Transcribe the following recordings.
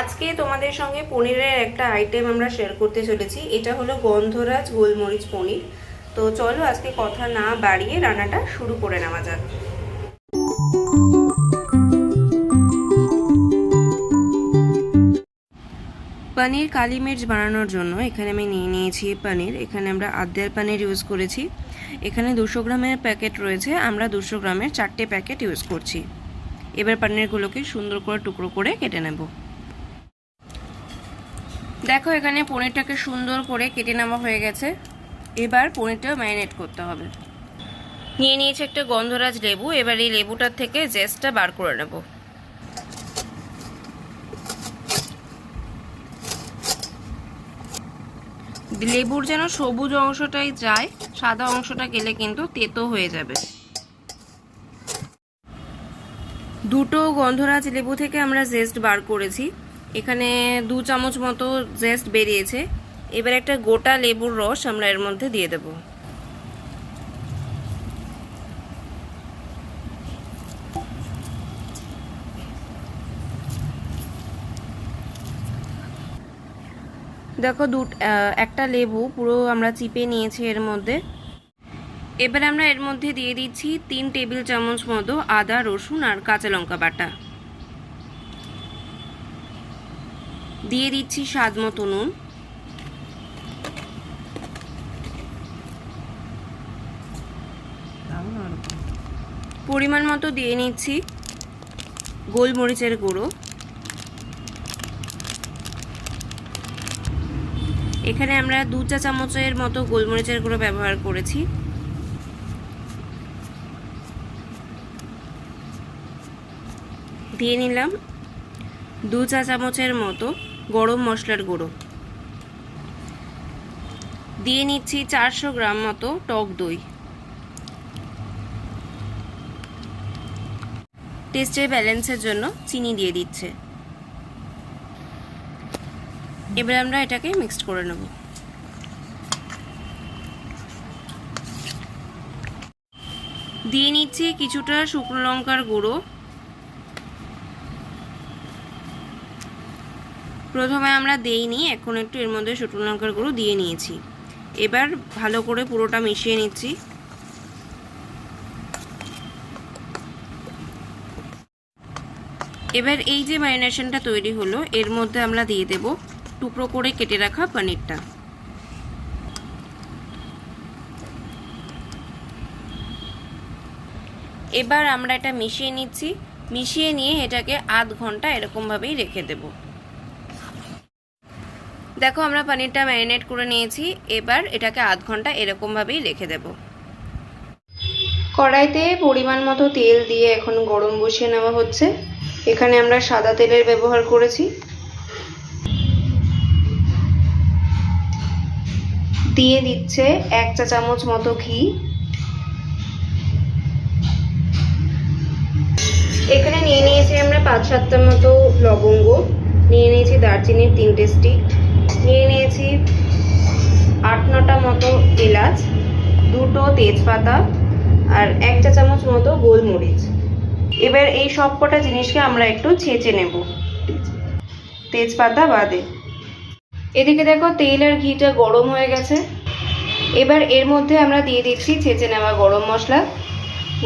আজকে তোমাদের সঙ্গে পনিরের একটা আইটেম আমরা শেয়ার করতে চলেছি। এটা হলো গন্ধরাজ গোলমরিচ পনির। তো চলো আজকে কথা না বাড়িয়ে রান্নাটা শুরু করে নেওয়া যাক। পনির কালি মির্চ বানানোর জন্য এখানে আমি নিয়ে নিয়েছি পনির। এখানে আমরা আদ্যার পনির ইউজ করেছি। এখানে দুশো গ্রামের প্যাকেট রয়েছে। আমরা দুশো গ্রামের চারটে প্যাকেট ইউজ করছি। এবার পনিরগুলোকে সুন্দর করে টুকরো করে কেটে নেব। দেখো, এখানে পনিরটাকে সুন্দর করে কেটে নেওয়া হয়ে গেছে। এবার পনিরটা ম্যারিনেট করতে হবে। নিয়ে নিয়েছে একটা গন্ধরাজ লেবু। এবার এই লেবুটার থেকে জেসটা বার করে নেব। লেবুর যেন সবুজ অংশটাই যায়, সাদা অংশটা গেলে কিন্তু তেতো হয়ে যাবে। দুটো গন্ধরাজ লেবু থেকে আমরা জেস্ট বার করেছি। এখানে দু চামচ মতো জেস্ট বেরিয়েছে। এবার একটা গোটা লেবুর রস আমরা এর মধ্যে দিয়ে দেব। দেখো দু একটা লেবু পুরো আমরা চিপে নিয়েছি এর মধ্যে। এবার আমরা এর মধ্যে দিয়ে দিচ্ছি তিন টেবিল চামচ মতো আদা, রসুন আর কাঁচা লঙ্কা বাটা। দিয়ে দিচ্ছি স্বাদ মতো নুন। পরিমাণ মতো দিয়ে নিচ্ছি গোলমরিচের গুঁড়ো। এখানে আমরা দু চা চামচের মতো গোলমরিচের গুঁড়ো ব্যবহার করেছি। দিয়ে নিলাম দু চা চামচের মতো গরম মশলার গুঁড়ো। দিয়ে নিচ্ছি চারশো গ্রাম মতো টক দই। টেস্টের ব্যালেন্সের জন্য চিনি দিয়ে দিচ্ছে। এবার আমরা এটাকে মিক্সড করে নেব। দিয়ে নিচ্ছি কিছুটা শুকনো লঙ্কার গুঁড়ো। প্রথমে আমরা দেইনি এখন একটু এর মধ্যে শুকনো লঙ্কার গুঁড়ো দিয়ে নিয়েছি। এবার ভালো করে পুরোটা মিশিয়ে নিচ্ছি। এবার এই যে ম্যারিনেশনটা তৈরি হলো, এর মধ্যে আমরা দিয়ে দেব টুকরো করে কেটে রাখা পনিরটা। এবার আমরা এটা মিশিয়ে নিচ্ছি। মিশিয়ে নিয়ে এটাকে আধ ঘণ্টা এরকমভাবেই রেখে দেব। দেখো, আমরা পনিরটা ম্যারিনেট করে নিয়েছি। এবার এটাকে আধ ঘণ্টা এরকমভাবেই রেখে দেব। কড়াইতে পরিমাণ মতো তেল দিয়ে এখন গরম বসিয়ে নেওয়া হচ্ছে। এখানে আমরা সাদা তেলের ব্যবহার করেছি। দিয়ে দিচ্ছে এক চা চামচ মতো ঘি। এখানে নিয়ে নিয়েছি আমরা পাঁচ সাতটার মতো লবঙ্গ। নিয়ে নিয়েছি দারচিনির তিনটে স্টিক নিয়ে নিয়েছি আট নটা মতো এলাচ, দুটো তেজপাতা আর এক চা চামচ মতো গোলমরিচ। এবার এই সব কটা জিনিসকে আমরা একটু ছেঁচে নেব। তেজপাতা বাদে। এদিকে দেখো তেল আর ঘিটা গরম হয়ে গেছে। এবার এর মধ্যে আমরা দিয়ে দিচ্ছি ছেঁচে নেওয়া গরম মশলা।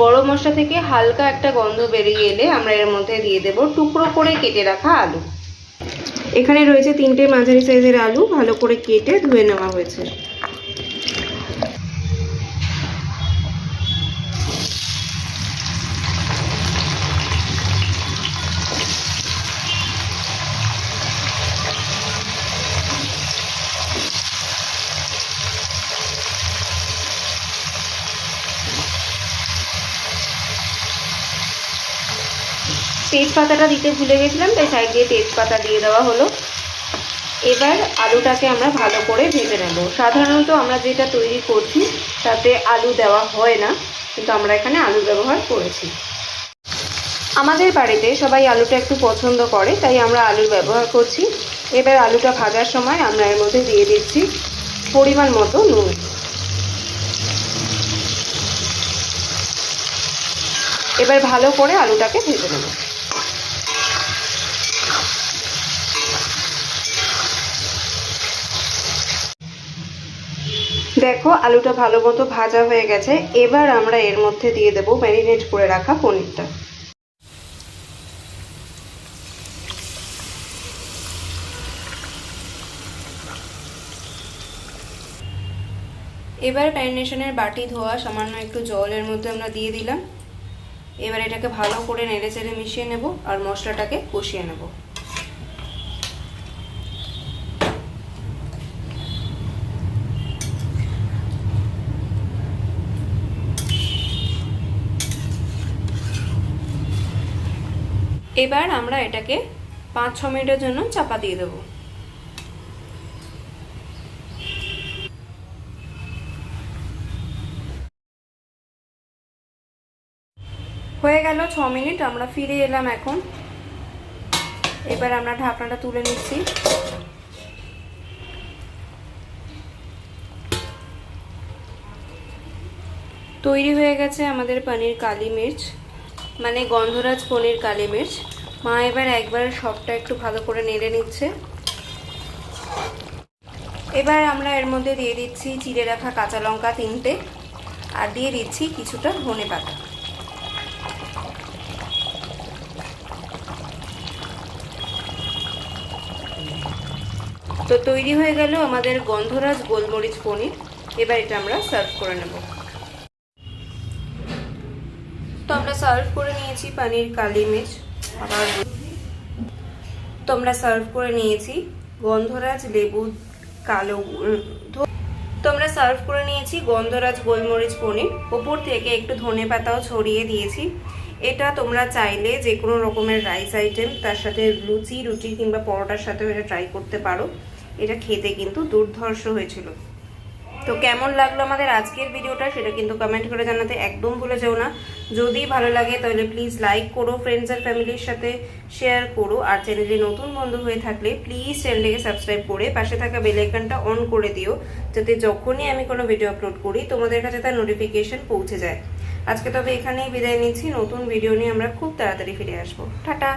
গরম মশলা থেকে হালকা একটা গন্ধ বেরিয়ে এলে আমরা এর মধ্যে দিয়ে দেব টুকরো করে কেটে রাখা আলু। এখানে রয়েছে তিনটে মাঝারি সাইজের আলু ভালো করে কেটে ধুয়ে নেওয়া হয়েছে। তেজপাতাটা দিতে ভুলে গেছিলাম, তাই সাইড দিয়ে তেজপাতা দিয়ে দেওয়া হলো। এবার আলুটাকে আমরা ভালো করে ভেজে নেব। সাধারণত আমরা যেটা তৈরি করছি, তাতে আলু দেওয়া হয় না, কিন্তু আমরা এখানে আলু ব্যবহার করেছি। আমাদের বাড়িতে সবাই আলুটা একটু পছন্দ করে, তাই আমরা আলুর ব্যবহার করছি। এবার আলুটা ভাজার সময় আমরা এর মধ্যে দিয়ে দিচ্ছি পরিমাণ মতো নুন। এবার ভালো করে আলুটাকে ভেজে নেব। দেখো, আলুটা ভালো মতো ভাজা হয়ে গেছে। এবার আমরা এর মধ্যে দিয়ে দেবো ম্যারিনেট করে রাখা পনিরটা। এবার ম্যারিনেশনের বাটি ধোয়া, সামান্য একটু জলের মধ্যে আমরা দিয়ে দিলাম। এবার এটাকে ভালো করে নেড়ে চেড়ে মিশিয়ে নেব আর মশলাটাকে কষিয়ে নেব। এবার আমরা এটাকে পাঁচ ছ মিনিটের জন্য চাপা দিয়ে দেবো। হয়ে গেল ছ মিনিট, আমরা ফিরে এলাম এখন। এবার আমরা ঢাকনাটা তুলে নিচ্ছি। তৈরি হয়ে গেছে আমাদের পনির কালি মির্চ। মানে গন্ধরাজ পনির কালি মির্চ। মা এবার একবার সবটা একটু ভালো করে নেড়ে নিচ্ছে। এবার আমরা এর মধ্যে দিয়ে দিচ্ছি চিড়ে রাখা কাঁচা লঙ্কা তিনটে আর দিয়ে দিচ্ছি কিছুটা ধনে পাতা। তো তৈরি হয়ে গেল আমাদের গন্ধরাজ গোলমরিচ পনির। এবার এটা আমরা সার্ভ করে নেব। সার্ভ করে নিয়েছি পানির কালি মির্চ। আবার তো আমরা সার্ভ করে নিয়েছি গন্ধরাজ লেবু, কালো তো আমরা সার্ভ করে নিয়েছি গন্ধরাজ গোলমরিচ পনির। ওপর থেকে একটু ধনে পাতাও ছড়িয়ে দিয়েছি। এটা তোমরা চাইলে যে কোনো রকমের রাইস আইটেম তার সাথে লুচি, রুটি কিংবা পরোটার সাথেও এটা ট্রাই করতে পারো। এটা খেতে কিন্তু দুর্ধর্ষ হয়েছিল। তো কেমন লাগল আমাদের আজকের ভিডিওটা সেটা কিন্তু কমেন্ট করে জানাতে একদম ভুলে যেও না। যদি ভালো লাগে তাহলে প্লিজ লাইক করো ফ্রেন্ডস আর ফ্যামিলির সাথে শেয়ার করো। আর চ্যানেলে নতুন বন্ধু হয়ে থাকলে প্লিজ চ্যানেলটিকে সাবস্ক্রাইব করে পাশে থাকা বেল আইকনটা অন করে দিও, যাতে যখনই আমি কোনো ভিডিও আপলোড করি তোমাদের কাছে তার নোটিফিকেশন পৌঁছে যায়। আজকে তবে এখানেই বিদায় নিচ্ছি। নতুন ভিডিও নিয়ে আমরা খুব তাড়াতাড়ি ফিরে আসব। টাটা!